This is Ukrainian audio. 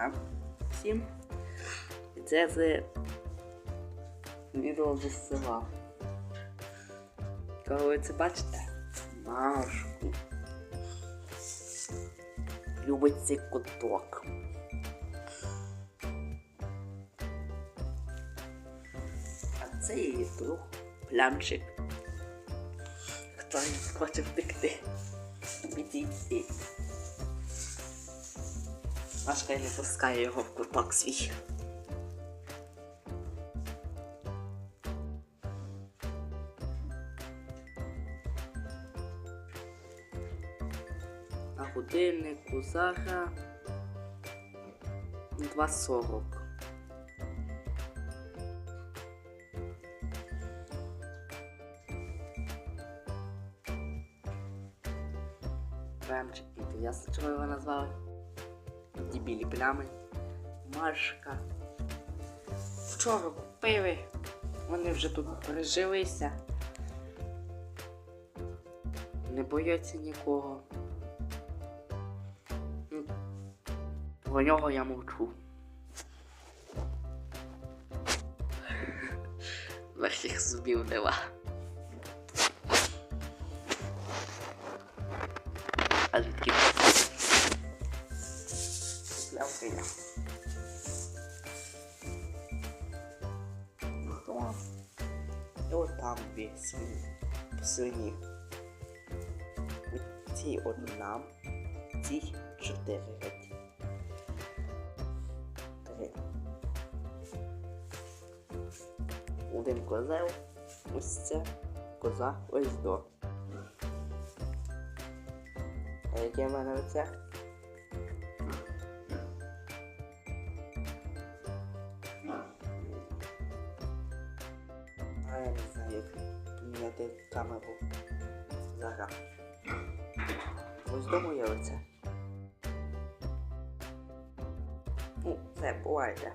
дня всім. І це з відео з села. Коли ви це бачите, Машку. Любить цей куток. А це її друг плямчик. Хто хоче втекти? Машка не пускає його в куток свій. На годиннику зараз 2.40. Ремчик, і ясно, чого його назвали? Ті білі плями. Машка. Вчора купили. Вони вже тут пережилися. Не бояться нікого. Про нього я мовчу. Верхніх зубів нема. А звідки? Хто? І от там дві свині. Свині. Ці одна, ці чотири геть. Один козел, ось це, коза, ось до. А яке в мене оце? Я не знаю, як поміняти камеру. Зараз. Ось дому є оце. Ну, це бувайте.